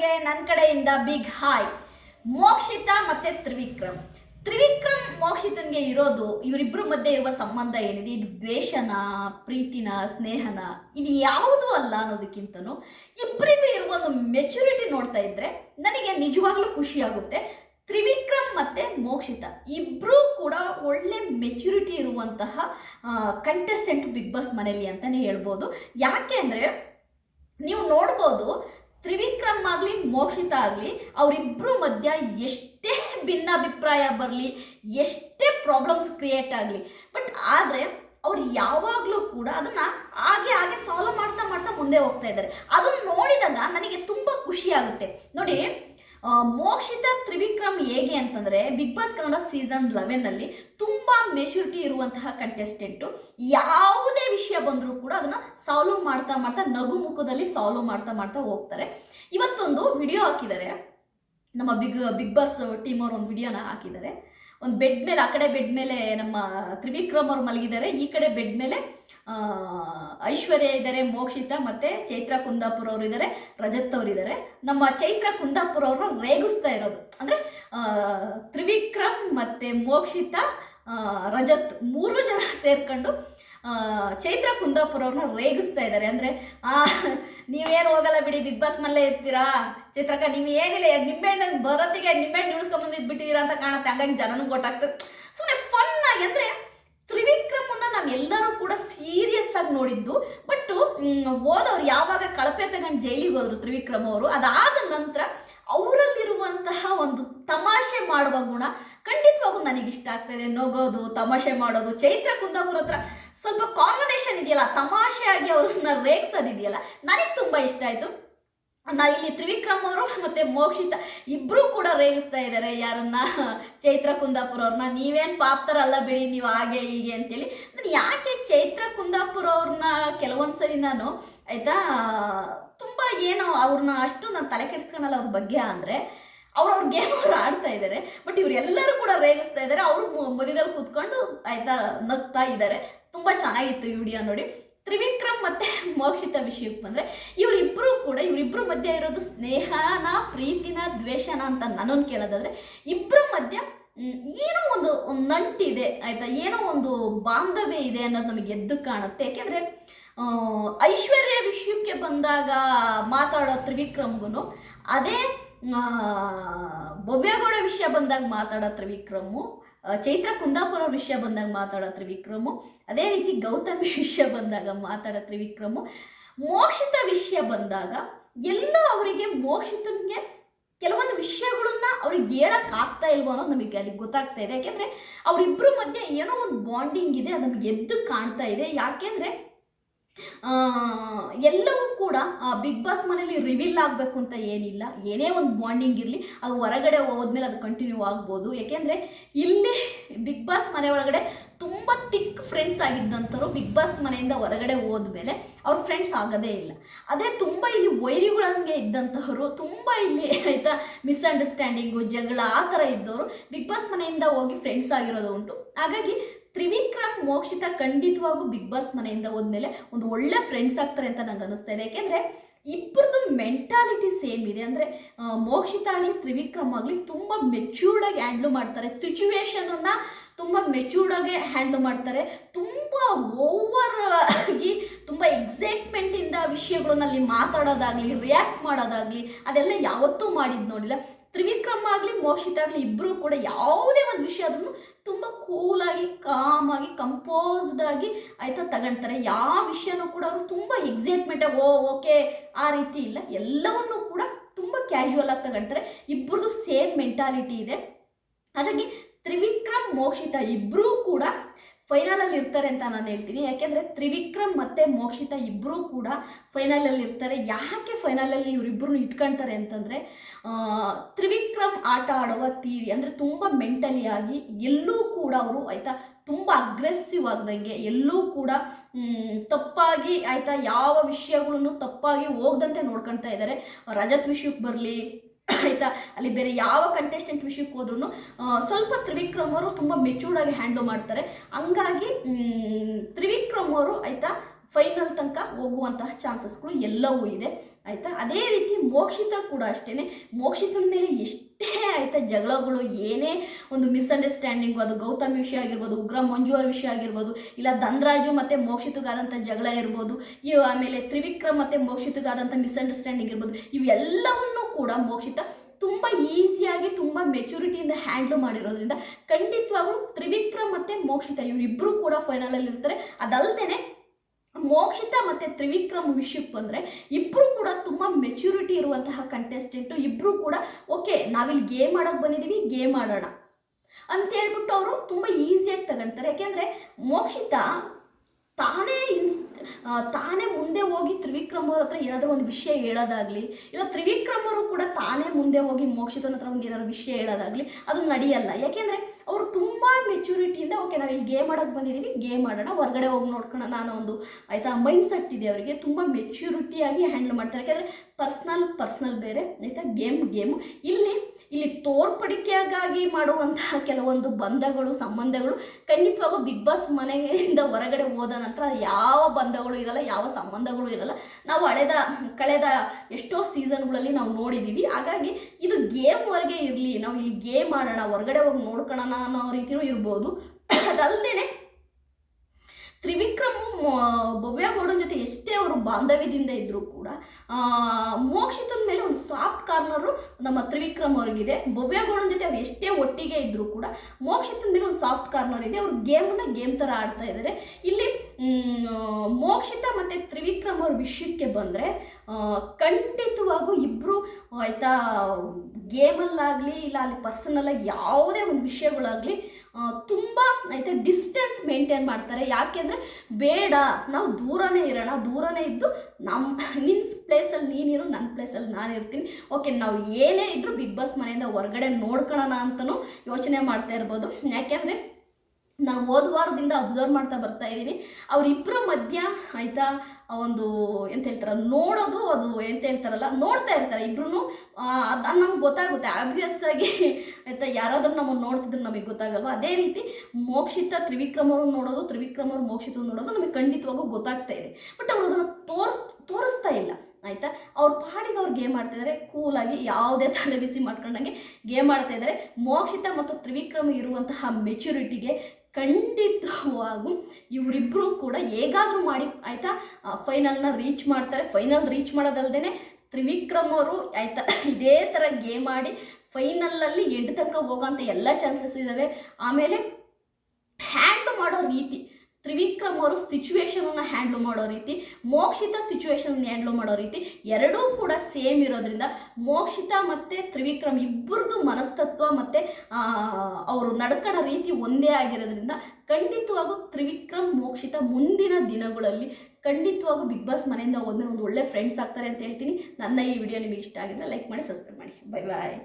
ವ್ಯೂವರ್ಸ್ಗೆ ನನ್ನ ಕಡೆಯಿಂದ big hi Mokshitha ಮತ್ತೆ ತ್ರಿವಿಕ್ರಮ್. ತ್ರಿವಿಕ್ರಮ್ ಮೋಕ್ಷಿತನ್ಗೆ ಇರೋದು ಇವರಿಬ್ಬರ ಮಧ್ಯೆ ಇರುವ ಸಂಬಂಧ ಏನಿದೆ? ಇದು ದ್ವೇಷನ, ಪ್ರೀತಿನ, ಸ್ನೇಹನ? ಇದು ಯಾವುದೂ ಅಲ್ಲ ಅನ್ನೋದಕ್ಕಿಂತನೂ ಇಬ್ಬರಿಗೂ ಇರುವ ಒಂದು ಮೆಚುರಿಟಿ ನೋಡ್ತಾ ಇದ್ರೆ ನನಗೆ ನಿಜವಾಗ್ಲೂ ಖುಷಿ ಆಗುತ್ತೆ. ತ್ರಿವಿಕ್ರಮ್ ಮತ್ತೆ ಮೋಕ್ಷಿತ. ಇಬ್ಬರೂ ಕೂಡ ಒಳ್ಳೆ ಮೆಚುರಿಟಿ ಇರುವಂತಹ ಕಂಟೆಸ್ಟೆಂಟ್ ಬಿಗ್ ಬಾಸ್ ಮನೆಯಲ್ಲಿ ಅಂತಲೇ ಹೇಳ್ಬೋದು. ಯಾಕೆ ನೀವು ನೋಡ್ಬೋದು ತ್ರಿವಿಕ್ರಮ್ ಆಗಲಿ, ಮೋಕ್ಷಿತ ಆಗಲಿ ಅವರಿಬ್ಬರ ಮಧ್ಯ ಎಷ್ಟೇ ಭಿನ್ನಾಭಿಪ್ರಾಯ ಬರಲಿ, ಎಷ್ಟೇ ಪ್ರಾಬ್ಲಮ್ಸ್ ಕ್ರಿಯೇಟ್ ಆಗಲಿ ಬಟ್ ಆದರೆ ಅವ್ರು ಯಾವಾಗಲೂ ಕೂಡ ಅದನ್ನು ಹಾಗೆ ಹಾಗೆ ಸಾಲ್ವ್ ಮಾಡ್ತಾ ಮಾಡ್ತಾ ಮುಂದೆ ಹೋಗ್ತಾ ಇದ್ದಾರೆ. ಅದನ್ನು ನೋಡಿದಾಗ ನನಗೆ ತುಂಬ ಖುಷಿ ಆಗುತ್ತೆ. ನೋಡಿ ಮೋಕ್ಷಿತ ತ್ರಿವಿಕ್ರಮ್ ಹೇಗೆ ಅಂತಂದರೆ ಬಿಗ್ ಬಾಸ್ ಕನ್ನಡ ಸೀಸನ್ ಲೆವೆನಲ್ಲಿ ತುಂಬ ಮೆಚುರಿಟಿ ಇರುವಂತಹ ಕಂಟೆಸ್ಟೆಂಟು ಯಾವುದೇ ವಿಷಯ ಬಂದರೂ ಕೂಡ ಅದನ್ನು ಸಾಲ್ವ್ ಮಾಡ್ತಾ ಮಾಡ್ತಾ ನಗು ಮುಖದಲ್ಲಿ ಸಾಲ್ವ್ ಮಾಡ್ತಾ ಮಾಡ್ತಾ ಹೋಗ್ತಾರೆ. ಇವತ್ತೊಂದು ವಿಡಿಯೋ ಹಾಕಿದ್ದಾರೆ. ನಮ್ಮ ಬಿಗ್ ಬಿಗ್ ಬಾಸ್ ಟೀಮ್ ಅವರು ಒಂದು ವಿಡಿಯೋನ ಹಾಕಿದ್ದಾರೆ. ಒಂದು ಬೆಡ್ ಮೇಲೆ, ಆ ಕಡೆ ಬೆಡ್ ಮೇಲೆ ನಮ್ಮ ತ್ರಿವಿಕ್ರಮ್ ಅವರು ಮಲಗಿದ್ದಾರೆ. ಈ ಕಡೆ ಬೆಡ್ ಮೇಲೆ ಐಶ್ವರ್ಯ ಇದ್ದಾರೆ, ಮೋಕ್ಷಿತ ಮತ್ತೆ ಚೈತ್ರ ಕುಂದಾಪುರ ಅವರು ಇದ್ದಾರೆ, ರಜತ್ ಅವರು ಇದ್ದಾರೆ. ನಮ್ಮ ಚೈತ್ರ ಕುಂದಾಪುರ ಅವರು ರೇಗಿಸ್ತಾ ಇರೋದು. ಅಂದ್ರೆ ತ್ರಿವಿಕ್ರಮ್ ಮತ್ತೆ ಮೋಕ್ಷಿತ ರಜತ್ ಮೂರು ಜನ ಸೇರ್ಕೊಂಡು ಚೈತ್ರ ಕುಂದಾಪುರ ಅವ್ರನ್ನ ರೇಗಿಸ್ತಾ ಇದ್ದಾರೆ ಅಂದ್ರೆ ನೀವೇನು ಹೋಗಲ್ಲ ಬಿಡಿ, ಬಿಗ್ ಬಾಸ್ ಮಲ್ಲೇ ಇರ್ತೀರಾ? ಚಿತ್ರಕ್ಕ, ನೀವು ಏನಿಲ್ಲ ಎರಡು ನಿಂಬೆಹಣ್ಣು ಬರೋತ್ತಿಗೆ ಎರಡು ನಿಂಬೆಹಣ್ಣು ಇಳಿಸ್ಕೊಂಬಂದು ಇದ್ಬಿಟ್ಟಿದ್ದೀರಾ ಅಂತ ಕಾಣುತ್ತೆ. ಹಂಗಾಗಿ ಜನನೂ ಗೊತ್ತಾಗ್ತದೆ. ಸುಮ್ಮನೆ ಫನ್ ಆಗಿ, ಅಂದ್ರೆ ತ್ರಿವಿಕ್ರಮನ್ನ ನಾವೆಲ್ಲರೂ ಕೂಡ ಸೀರಿಯಸ್ ಆಗಿ ನೋಡಿದ್ದು. ಬಟ್ ಹೋದವ್ರು ಯಾವಾಗ ಕಳಪೆ ತಗೊಂಡು ಜೈಲಿಗೆ ಹೋದ್ರು ತ್ರಿವಿಕ್ರಮ್ ಅವರು, ಅದಾದ ನಂತರ ಅವರಲ್ಲಿರುವಂತಹ ಒಂದು ತಮಾಷೆ ಮಾಡುವ ಗುಣ ಖಂಡಿತವಾಗೂ ನನಗೆ ಇಷ್ಟ ಇದೆ. ನಗೋದು, ತಮಾಷೆ ಮಾಡೋದು, ಚೈತ್ರ ಕುಂದಾಪುರ ಹತ್ರ ಸ್ವಲ್ಪ ಕಾಂಬಿನೇಷನ್ ಇದೆಯಲ್ಲ, ತಮಾಷೆಯಾಗಿ ಅವ್ರನ್ನ ರೇಗ್ಸೋದಿದೆಯಲ್ಲ, ನನಗೆ ತುಂಬ ಇಷ್ಟ ಆಯಿತು. ನಾ ಇಲ್ಲಿ ತ್ರಿವಿಕ್ರಮ್ ಅವರು ಮತ್ತೆ ಮೋಕ್ಷಿತ ಇಬ್ರು ಕೂಡ ರೇಗಿಸ್ತಾ ಇದ್ದಾರೆ ಯಾರನ್ನ? ಚೈತ್ರ ಕುಂದಾಪುರ ಅವ್ರನ್ನ. ನೀವೇನು ಪಾಪ್ತರಲ್ಲ ಬಿಡಿ, ನೀವು ಹಾಗೆ ಹೀಗೆ ಅಂತೇಳಿ. ನಾನು ಯಾಕೆ ಚೈತ್ರ ಕುಂದಾಪುರ ಅವ್ರನ್ನ ಕೆಲವೊಂದ್ಸರಿ ನಾನು ಆಯ್ತಾ, ತುಂಬ ಏನೋ ಅವ್ರನ್ನ ಅಷ್ಟು ನಾನು ತಲೆ ಕೆಡಿಸ್ಕೊಳಲ್ಲ ಅವ್ರ ಬಗ್ಗೆ ಅಂದರೆ, ಅವ್ರು ಅವ್ರ ಗೇಮ್ ಅವ್ರು ಆಡ್ತಾ ಇದ್ದಾರೆ ಬಟ್ ಇವರೆಲ್ಲರೂ ಕೂಡ ರೇಗಿಸ್ತಾ ಇದ್ದಾರೆ ಅವರು ಮಧ್ಯದಲ್ಲಿ ಕೂತ್ಕೊಂಡು ಆಯ್ತಾ ನಗ್ತಾ ಇದ್ದಾರೆ ತುಂಬ ಚೆನ್ನಾಗಿತ್ತು ಈ ವಿಡಿಯೋ ನೋಡಿ. ತ್ರಿವಿಕ್ರಮ್ ಮತ್ತೆ ಮೋಕ್ಷಿತ ವಿಷಯಕ್ಕೆ ಬಂದರೆ ಇವರಿಬ್ಬರು ಕೂಡ ಇವರಿಬ್ಬರ ಮಧ್ಯೆ ಇರೋದು ಸ್ನೇಹನ, ಪ್ರೀತಿನ, ದ್ವೇಷನ ಅಂತ ನನ್ನನ್ನು ಕೇಳೋದಾದ್ರೆ ಇಬ್ಬರ ಮಧ್ಯ ಏನೋ ಒಂದು ಒಂದು ನಂಟಿದೆ, ಆಯ್ತಾ? ಏನೋ ಒಂದು ಬಾಂಧವ್ಯ ಇದೆ ಅನ್ನೋದು ನಮಗೆ ಎದ್ದು ಕಾಣುತ್ತೆ. ಯಾಕೆಂದ್ರೆ ಐಶ್ವರ್ಯ ವಿಷಯಕ್ಕೆ ಬಂದಾಗ ಮಾತಾಡೋ ತ್ರಿವಿಕ್ರಮ್ಗೂ ಅದೇ ಭವ್ಯಗೌಡ ವಿಷಯ ಬಂದಾಗ ಮಾತಾಡತ್ರ ವಿಕ್ರಮು ಚೈತ್ರ ಕುಂದಾಪುರ ವಿಷಯ ಬಂದಾಗ ಮಾತಾಡತ್ರ ವಿಕ್ರಮು, ಅದೇ ರೀತಿ ಗೌತಮಿ ವಿಷಯ ಬಂದಾಗ ಮಾತಾಡತ್ರ ವಿಕ್ರಮು. ಮೋಕ್ಷಿತ ವಿಷಯ ಬಂದಾಗ ಎಲ್ಲ ಅವರಿಗೆ ಮೋಕ್ಷಿತನಿಗೆ ಕೆಲವೊಂದು ವಿಷಯಗಳನ್ನ ಅವ್ರಿಗೆ ಹೇಳಕ್ ಆಗ್ತಾ ಇಲ್ವೋ ಅನ್ನೋದು ನಮಗೆ ಅಲ್ಲಿ ಗೊತ್ತಾಗ್ತಾ ಇದೆ. ಯಾಕೆಂದ್ರೆ ಅವರಿಬ್ಬರ ಮಧ್ಯೆ ಏನೋ ಒಂದು ಬಾಂಡಿಂಗ್ ಇದೆ, ಅದು ನಮಗೆ ಎದ್ದು ಕಾಣ್ತಾ ಇದೆ. ಯಾಕೆಂದ್ರೆ ಎಲ್ಲವೂ ಕೂಡ ಬಿಗ್ ಬಾಸ್ ಮನೇಲಿ ರಿವೀಲ್ ಆಗಬೇಕು ಅಂತ ಏನಿಲ್ಲ. ಏನೇ ಒಂದು ಬಾಂಡಿಂಗ್ ಇರಲಿ, ಅದು ಹೊರಗಡೆ ಹೋದ್ಮೇಲೆ ಅದು ಕಂಟಿನ್ಯೂ ಆಗ್ಬೋದು. ಯಾಕೆಂದರೆ ಇಲ್ಲಿ ಬಿಗ್ ಬಾಸ್ ಮನೆ ಒಳಗಡೆ ತುಂಬ ತಿಕ್ ಫ್ರೆಂಡ್ಸ್ ಆಗಿದ್ದಂಥವ್ರು ಬಿಗ್ ಬಾಸ್ ಮನೆಯಿಂದ ಹೊರಗಡೆ ಹೋದ್ಮೇಲೆ ಅವ್ರ ಫ್ರೆಂಡ್ಸ್ ಆಗೋದೇ ಇಲ್ಲ. ಅದೇ ತುಂಬ ಇಲ್ಲಿ ವೈರಿಗಳಂಗೆ ಇದ್ದಂತಹವರು ತುಂಬ ಇಲ್ಲಿ ಆಯಿತಾ ಮಿಸ್ಅಂಡರ್ಸ್ಟ್ಯಾಂಡಿಂಗು ಜಗಳ ಆ ಥರ ಇದ್ದವರು ಬಿಗ್ ಬಾಸ್ ಮನೆಯಿಂದ ಹೋಗಿ ಫ್ರೆಂಡ್ಸ್ ಆಗಿರೋದು ಉಂಟು. ಹಾಗಾಗಿ ತ್ರಿವಿಕ್ರಮ್, ಮೋಕ್ಷಿತ ಖಂಡಿತವಾಗೂ ಬಿಗ್ ಬಾಸ್ ಮನೆಯಿಂದ ಹೋದ್ಮೇಲೆ ಒಂದು ಒಳ್ಳೆ ಫ್ರೆಂಡ್ಸ್ ಆಗ್ತಾರೆ ಅಂತ ನಂಗೆ ಅನ್ನಿಸ್ತಾ ಇದೆ. ಯಾಕೆಂದರೆ ಇಬ್ಬರದು ಮೆಂಟಾಲಿಟಿ ಸೇಮ್ ಇದೆ. ಅಂದರೆ ಮೋಕ್ಷಿತ ಆಗಲಿ, ತ್ರಿವಿಕ್ರಮ್ ಆಗಲಿ, ತುಂಬ ಮೆಚ್ಯೂರ್ಡಾಗಿ ಹ್ಯಾಂಡ್ಲ್ ಮಾಡ್ತಾರೆ. ಸಿಚುವೇಶನನ್ನು ತುಂಬ ಮೆಚ್ಯೂರ್ಡಾಗಿ ಹ್ಯಾಂಡ್ಲ್ ಮಾಡ್ತಾರೆ. ತುಂಬ ಓವರ್ ಆಗಿ, ತುಂಬ ಎಕ್ಸೈಟ್ಮೆಂಟಿಂದ ವಿಷಯಗಳನ್ನ ಅಲ್ಲಿ ಮಾತಾಡೋದಾಗಲಿ ರಿಯಾಕ್ಟ್ ಮಾಡೋದಾಗಲಿ, ಅದೆಲ್ಲ ಯಾವತ್ತೂ ಮಾಡಿದ್ದು ನೋಡಿಲ್ಲ. ತ್ರಿವಿಕ್ರಮ್ ಆಗಲಿ ಮೋಷಿತ ಆಗಲಿ ಇಬ್ಬರೂ ಕೂಡ ಯಾವುದೇ ಒಂದು ವಿಷಯ ಆದ್ರೂ ತುಂಬ ಕೂಲಾಗಿ ಕಾಮಾಗಿ ಕಂಪೋಸ್ಡ್ ಆಗಿ ಆಯ್ತಾ ತಗೊಳ್ತಾರೆ ಯಾವ ವಿಷಯನೂ ಕೂಡ ಅವರು ತುಂಬ ಎಕ್ಸೈಟ್ಮೆಂಟಾಗಿ ಓ, ಓಕೆ, ಆ ರೀತಿ ಇಲ್ಲ. ಎಲ್ಲವನ್ನೂ ಕೂಡ ತುಂಬ ಕ್ಯಾಶುವಲ್ ಆಗಿ ತಗೊಳ್ತಾರೆ ಇಬ್ಬರದು ಸೇಮ್ ಮೆಂಟಾಲಿಟಿ ಇದೆ. ಹಾಗಾಗಿ ತ್ರಿವಿಕ್ರಮ್, ಮೋಕ್ಷಿತ ಇಬ್ಬರೂ ಕೂಡ ಫೈನಲಲ್ಲಿ ಇರ್ತಾರೆ ಅಂತ ನಾನು ಹೇಳ್ತೀನಿ. ಯಾಕೆಂದರೆ ತ್ರಿವಿಕ್ರಮ್ ಮತ್ತು ಮೋಕ್ಷಿತ ಇಬ್ಬರೂ ಕೂಡ ಫೈನಲಲ್ಲಿ ಇರ್ತಾರೆ. ಯಾಕೆ ಫೈನಲಲ್ಲಿ ಇವರಿಬ್ಬರು ಇಟ್ಕೊಳ್ತಾರೆ ಅಂತಂದರೆ ತ್ರಿವಿಕ್ರಮ್ ಆಟ ಆಡುವ ತೀರಿ ಅಂದರೆ ತುಂಬ ಮೆಂಟಲಿ ಆಗಿ ಎಲ್ಲೂ ಕೂಡ ಅವರು ಆಯಿತಾ ತುಂಬ ಅಗ್ರೆಸಿವ್ ಆಗ್ದಂಗೆ ಎಲ್ಲೂ ಕೂಡ ತಪ್ಪಾಗಿ ಆಯಿತಾ ಯಾವ ವಿಷಯಗಳನ್ನು ತಪ್ಪಾಗಿ ಹೋಗ್ದಂತೆ ನೋಡ್ಕೊಳ್ತಾ ಇದ್ದಾರೆ ರಜತ್ ವಿಷಯಕ್ಕೆ ಬರಲಿ ಆಯಿತಾ? ಅಲ್ಲಿ ಬೇರೆ ಯಾವ ಕಂಟೆಸ್ಟೆಂಟ್ ವಿಷಯಕ್ಕೆ ಹೋದ್ರೂ ಸ್ವಲ್ಪ ತ್ರಿವಿಕ್ರಮ್ ಅವರು ತುಂಬ ಮೆಚೂರ್ಡಾಗಿ ಹ್ಯಾಂಡಲ್ ಮಾಡ್ತಾರೆ. ಹಂಗಾಗಿ ತ್ರಿವಿಕ್ರಮ್ ಅವರು ಆಯಿತಾ ಫೈನಲ್ ತನಕ ಹೋಗುವಂತಹ ಚಾನ್ಸಸ್ಗಳು ಎಲ್ಲವೂ ಇದೆ. ಆಯಿತಾ? ಅದೇ ರೀತಿ ಮೋಕ್ಷಿತ ಕೂಡ ಅಷ್ಟೇ ಮೋಕ್ಷಿತನ ಮೇಲೆ ಎಷ್ಟೇ ಆಯಿತಾ ಜಗಳಗಳು, ಏನೇ ಒಂದು ಮಿಸ್ಅಂಡರ್ಸ್ಟ್ಯಾಂಡಿಂಗ್ ಅದು ಗೌತಮ್ ವಿಷಯ ಆಗಿರ್ಬೋದು, ಉಗ್ರ ಮಂಜು ಅವ್ರ ವಿಷಯ ಆಗಿರ್ಬೋದು, ಇಲ್ಲ ಧನ್ರಾಜು ಮತ್ತು ಮೋಕ್ಷಿತಗಾದಂಥ ಜಗಳ ಇರ್ಬೋದು ಇವು ಆಮೇಲೆ ತ್ರಿವಿಕ್ರಮ್ ಮತ್ತು ಮೋಕ್ಷಿತಗಾದಂಥ ಮಿಸ್ಅಂಡರ್ಸ್ಟ್ಯಾಂಡಿಂಗ್ ಇರ್ಬೋದು, ಇವೆಲ್ಲವನ್ನೂ ಕೂಡ ಮೋಕ್ಷಿತ ತುಂಬ ಈಸಿಯಾಗಿ ತುಂಬ ಮೆಚುರಿಟಿಯಿಂದ ಹ್ಯಾಂಡ್ಲ್ ಮಾಡಿರೋದ್ರಿಂದ ಖಂಡಿತವಾಗ್ಲೂ ತ್ರಿವಿಕ್ರಮ್ ಮತ್ತು ಮೋಕ್ಷಿತ ಇವರಿಬ್ಬರು ಕೂಡ ಫೈನಲಲ್ಲಿ ಇರ್ತಾರೆ ಅದಲ್ಲದೆ ಮೋಕ್ಷಿತ ಮತ್ತು ತ್ರಿವಿಕ್ರಮ್ ವಿಷಯಕ್ಕೆ ಬಂದರೆ ಇಬ್ಬರು ಕೂಡ ತುಂಬ ಮೆಚುರಿಟಿ ಇರುವಂತಹ ಕಂಟೆಸ್ಟೆಂಟು ಇಬ್ಬರು ಕೂಡ ಓಕೆ ನಾವಿಲ್ಲಿ ಗೇಮ್ ಆಡೋಕೆ ಬಂದಿದ್ದೀವಿ ಗೇಮ್ ಆಡೋಣ. ಅಂತ ಹೇಳ್ಬಿಟ್ಟು ಅವರು ತುಂಬ ಈಸಿಯಾಗಿ ತಗೊಳ್ತಾರೆ ಯಾಕೆಂದರೆ ಮೋಕ್ಷಿತ ತಾನೇ ಇನ್ಸ್ ತಾನೇ ಮುಂದೆ ಹೋಗಿ ತ್ರಿವಿಕ್ರಮ್ ಅವ್ರ ಹತ್ರ ಏನಾದರೂ ಒಂದು ವಿಷಯ ಹೇಳೋದಾಗ್ಲಿ, ಇಲ್ಲ ತ್ರಿವಿಕ್ರಮ್ ಕೂಡ ತಾನೇ ಮುಂದೆ ಹೋಗಿ ಮೋಕ್ಷಿತನ ಹತ್ರ ಒಂದು ಏನಾದ್ರು ವಿಷಯ ಹೇಳೋದಾಗ್ಲಿ, ಅದು ನಡೆಯಲ್ಲ. ಯಾಕೆಂದರೆ ಅವರು ತುಂಬ ಮೆಚುರಿಟಿಯಿಂದ ಓಕೆ ನಾವು ಇಲ್ಲಿ ಗೇಮ್ ಆಡೋಕ್ಕೆ ಬಂದಿದ್ದೀವಿ ಗೇಮ್ ಆಡೋಣ, ಹೊರಗಡೆ ಹೋಗಿ ನೋಡ್ಕೊಳ್ಳೋಣ ನಾನು ಒಂದು ಆಯಿತಾ ಮೈಂಡ್ ಸೆಟ್ ಇದೆ ಅವರಿಗೆ, ತುಂಬ ಮೆಚ್ಯೂರಿಟಿಯಾಗಿ ಹ್ಯಾಂಡಲ್ ಮಾಡ್ತಾರೆ. ಯಾಕೆಂದರೆ ಪರ್ಸ್ನಲ್ ಪರ್ಸ್ನಲ್ ಬೇರೆ, ಆಯಿತಾ ಗೇಮ್ ಗೇಮ್ ಇಲ್ಲಿ ಇಲ್ಲಿ ತೋರ್ಪಡಿಕೆಗಾಗಿ ಮಾಡುವಂತಹ ಕೆಲವೊಂದು ಬಂಧಗಳು, ಸಂಬಂಧಗಳು, ಖಂಡಿತವಾಗೂ ಬಿಗ್ ಬಾಸ್ ಮನೆಯಿಂದ ಹೊರಗಡೆ ಹೋದ ನಂತರ ಯಾವ ಬಂಧಗಳು ಇರಲ್ಲ, ಯಾವ ಸಂಬಂಧಗಳು ಇರಲ್ಲ. ನಾವು ಹಳೆದ, ಕಳೆದ ಎಷ್ಟೋ ಸೀಸನ್ಗಳಲ್ಲಿ ನಾವು ನೋಡಿದ್ದೀವಿ ಹಾಗಾಗಿ ಇದು ಗೇಮ್ವರೆಗೆ ಇರಲಿ, ನಾವು ಇಲ್ಲಿ ಗೇಮ್ ಆಡೋಣ, ಹೊರಗಡೆ ಹೋಗಿ ನೋಡ್ಕೊಳ್ಳೋಣ ಅನ್ನೋ ರೀತಿಯೂ ಇರ್ಬೋದು. ತ್ರಿವಿಕ್ರಮು ಮ- ಭವ್ಯಗೌಡನ ಜೊತೆ ಎಷ್ಟೇ ಅವರು ಬಾಂಧವ್ಯದಿಂದ ಇದ್ದರೂ ಕೂಡ ಮೋಕ್ಷಿತನ ಮೇಲೆ ಒಂದು ಸಾಫ್ಟ್ ಕಾರ್ನರು ನಮ್ಮ ತ್ರಿವಿಕ್ರಮ್ ಅವ್ರಿಗಿದೆ. ಭವ್ಯಗೌಡನ ಜೊತೆ ಅವ್ರು ಎಷ್ಟೇ ಒಟ್ಟಿಗೆ ಇದ್ದರೂ ಕೂಡ ಮೋಕ್ಷಿತನ ಮೇಲೆ ಒಂದು ಸಾಫ್ಟ್ ಕಾರ್ನರ್ ಇದೆ ಅವ್ರು ಗೇಮನ್ನ ಗೇಮ್ ಥರ ಆಡ್ತಾ ಇದ್ದಾರೆ. ಇಲ್ಲಿ ಮೋಕ್ಷಿತ ಮತ್ತು ತ್ರಿವಿಕ್ರಮ್ ಅವ್ರ ವಿಷಯಕ್ಕೆ ಬಂದರೆ ಖಂಡಿತವಾಗೂ ಇಬ್ಬರು ಆಯಿತಾ, ಗೇಮಲ್ಲಾಗಲಿ, ಇಲ್ಲ ಅಲ್ಲಿ ಪರ್ಸನಲಾಗಿ ಯಾವುದೇ ಒಂದು ವಿಷಯಗಳಾಗಲಿ ತುಂಬ, ಆಯಿತಾ, ಡಿಸ್ಟೆನ್ಸ್ ಮೇಂಟೈನ್ ಮಾಡ್ತಾರೆ. ಯಾಕೆಂದರೆ ಬೇಡ, ನಾವು ದೂರನೇ ಇರೋಣ, ದೂರನೇ ಇದ್ದು ನಮ್ಮ ನಿನ್ನ ಪ್ಲೇಸಲ್ಲಿ ನೀನಿರು ನನ್ನ ಪ್ಲೇಸಲ್ಲಿ ನಾನು ಇರ್ತೀನಿ ಓಕೆ, ನಾವು ಏನೇ ಇದ್ದರೂ ಬಿಗ್ ಬಾಸ್ ಮನೆಯಿಂದ ಹೊರಗಡೆ ನೋಡ್ಕೊಳ್ಳೋಣ ಅಂತಲೂ ಯೋಚನೆ ಮಾಡ್ತಾ ಇರ್ಬೋದು. ಯಾಕೆಂದರೆ ನಾನು ಹೋದ ವಾರದಿಂದ ಅಬ್ಸರ್ವ್ ಮಾಡ್ತಾ ಬರ್ತಾ ಇದ್ದೀನಿ. ಅವರಿಬ್ಬರ ಮಧ್ಯ ಆಯಿತಾ ಒಂದು ಎಂತ ಹೇಳ್ತಾರ, ನೋಡೋದು ಅದು ಎಂತ ಹೇಳ್ತಾರಲ್ಲ, ನೋಡ್ತಾ ಇರ್ತಾರೆ ಇಬ್ರು ಅದು ನಮ್ಗೆ ಗೊತ್ತಾಗುತ್ತೆ. ಆಬ್ವಿಯಸ್ ಆಗಿ ಆಯಿತಾ, ಯಾರಾದರೂ ನಮ್ಮನ್ನು ನೋಡ್ತಿದ್ರು ನಮಗೆ ಗೊತ್ತಾಗಲ್ವ? ಅದೇ ರೀತಿ ಮೋಕ್ಷಿತ ತ್ರಿವಿಕ್ರಮವ್ರು ನೋಡೋದು, ತ್ರಿವಿಕ್ರಮರು ಮೋಕ್ಷಿತ ನೋಡೋದು ನಮಗೆ ಖಂಡಿತವಾಗೂ ಗೊತ್ತಾಗ್ತಾ ಇದೆ. ಬಟ್ ಅವರು ಅದನ್ನು ತೋರ್, ತೋರಿಸ್ತಾ ಇಲ್ಲ, ಆಯಿತಾ? ಅವ್ರ ಪಾಡಿಗೆ ಅವ್ರು ಗೇಮ್ ಆಡ್ತಾ ಇದ್ದಾರೆ ಕೂಲಾಗಿ ಯಾವುದೇ ತಲೆ ಬಿಸಿ ಮಾಡ್ಕೊಂಡಂಗೆ ಗೇಮ್ ಆಡ್ತಾ ಇದ್ದಾರೆ ಮೋಕ್ಷಿತ ಮತ್ತು ತ್ರಿವಿಕ್ರಮ ಇರುವಂತಹ ಮೆಚುರಿಟಿಗೆ ಖಂಡಿತವಾಗೂ ಇವರಿಬ್ಬರು ಕೂಡ ಹೇಗಾದರೂ ಮಾಡಿ, ಆಯಿತಾ? ಫೈನಲ್ನ ರೀಚ್ ಮಾಡ್ತಾರೆ. ಫೈನಲ್ ರೀಚ್ ಮಾಡೋದಲ್ಲದೇ ತ್ರಿವಿಕ್ರಮ್ ಅವರು, ಆಯಿತಾ? ಇದೇ ಥರ ಗೇಮ್ ಆಡಿ ಫೈನಲಲ್ಲಿ ಎಂಟು ತನಕ ಹೋಗೋಂಥ ಎಲ್ಲ ಚಾನ್ಸಸ್ ಇದ್ದಾವೆ ಆಮೇಲೆ ಹ್ಯಾಂಡ್ ಮಾಡೋ ರೀತಿ. ತ್ರಿವಿಕ್ರಮ್ ಅವರು ಸಿಚುವೇಶನನ್ನು ಹ್ಯಾಂಡ್ಲ್ ಮಾಡೋ ರೀತಿ, ಮೋಕ್ಷಿತ ಸಿಚುವೇಶನ್ ಹ್ಯಾಂಡ್ಲ್ ಮಾಡೋ ರೀತಿ ಎರಡೂ ಕೂಡ ಸೇಮ್ ಇರೋದ್ರಿಂದ ಮೋಕ್ಷಿತ ಮತ್ತು ತ್ರಿವಿಕ್ರಮ್ ಇಬ್ಬರದ್ದು ಮನಸ್ತತ್ವ ಮತ್ತು ಅವರು ನಡ್ಕಣ ರೀತಿ ಒಂದೇ ಆಗಿರೋದ್ರಿಂದ ಖಂಡಿತವಾಗೂ ತ್ರಿವಿಕ್ರಮ್ ಮೋಕ್ಷಿತ ಮುಂದಿನ ದಿನಗಳಲ್ಲಿ ಖಂಡಿತವಾಗೂ ಬಿಗ್ ಬಾಸ್ ಮನೆಯಿಂದ ಒಂದೇ ಒಂದು ಒಳ್ಳೆ ಫ್ರೆಂಡ್ಸ್ ಆಗ್ತಾರೆ ಅಂತ ಹೇಳ್ತೀನಿ. ನನ್ನ ಈ ವಿಡಿಯೋ ನಿಮಗೆ ಇಷ್ಟ ಆಗಿದ್ರೆ ಲೈಕ್ ಮಾಡಿ ಸಬ್ಸ್ಕ್ರೈಬ್ ಮಾಡಿ. Bye bye